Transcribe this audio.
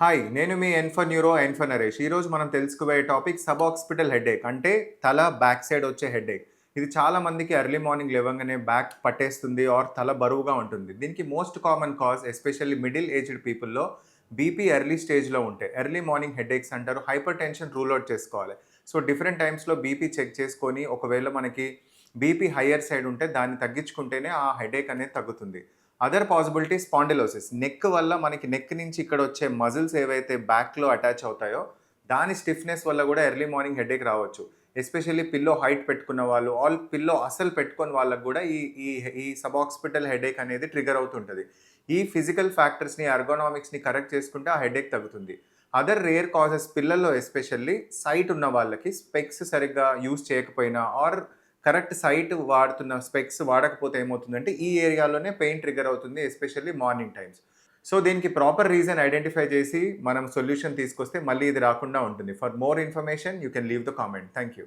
Hi నేను మీ ఎన్ఫర్ neuro ఎన్ఫర్ Naresh ఈరోజు మనం తెలుసుకోబోయే టాపిక్ సబ్ హాస్పిటల్ హెడేక్ అంటే తల బ్యాక్ సైడ్ వచ్చే హెడేక్ ఇది చాలా మందికి ఎర్లీ మార్నింగ్ లేవగానే బ్యాక్ పట్టేస్తుంది ఆర్ తల బరువుగా ఉంటుంది. దీనికి most common cause especially middle aged పీపుల్లో BP early స్టేజ్లో ఉంటే ఎర్లీ మార్నింగ్ హెడేక్స్ అంటారు హైపర్ టెన్షన్ రూల్ అవుట్ చేసుకోవాలి. సో డిఫరెంట్ టైమ్స్లో బీపీ చెక్ చేసుకొని ఒకవేళ మనకి బీపీ హయ్యర్ సైడ్ ఉంటే దాన్ని తగ్గించుకుంటేనే ఆ హెడేక్ అనేది తగ్గుతుంది. అదర్ పాసిబిలిటీ స్పాండిలోసిస్ నెక్ వల్ల మనకి నెక్ నుంచి ఇక్కడ వచ్చే మజిల్స్ ఏవైతే బ్యాక్లో అటాచ్ అవుతాయో దాని స్టిఫ్నెస్ వల్ల కూడా ఎర్లీ మార్నింగ్ హెడేక్ రావచ్చు. ఎస్పెషల్లీ పిల్లో హైట్ పెట్టుకున్న వాళ్ళు ఆల్ పిల్లో అసలు పెట్టుకున్న వాళ్ళకు కూడా ఈ ఈ ఈ సబ్ హాస్పిటల్ హెడేక్ అనేది ట్రిగర్ అవుతుంటుంది. ఈ ఫిజికల్ ఫ్యాక్టర్స్ని అర్గోనామిక్స్ని కరెక్ట్ చేసుకుంటే ఆ హెడేక్ తగ్గుతుంది. అదర్ రేర్ కాజెస్ పిల్లల్లో ఎస్పెషల్లీ సైట్ ఉన్న వాళ్ళకి స్పెక్స్ సరిగ్గా యూస్ చేయకపోయినా ఆర్ కరెక్ట్ సైట్ వాడుతున్న స్పెక్స్ వాడకపోతే ఏమవుతుందంటే ఈ ఏరియాలోనే పెయిన్ ట్రిగర్ అవుతుంది ఎస్పెషల్లీ మార్నింగ్ టైమ్స్. సో దీనికి ప్రాపర్ రీజన్ ఐడెంటిఫై చేసి మనం సొల్యూషన్ తీసుకొస్తే మళ్ళీ ఇది రాకుండా ఉంటుంది. For more information you can leave the comment. Thank you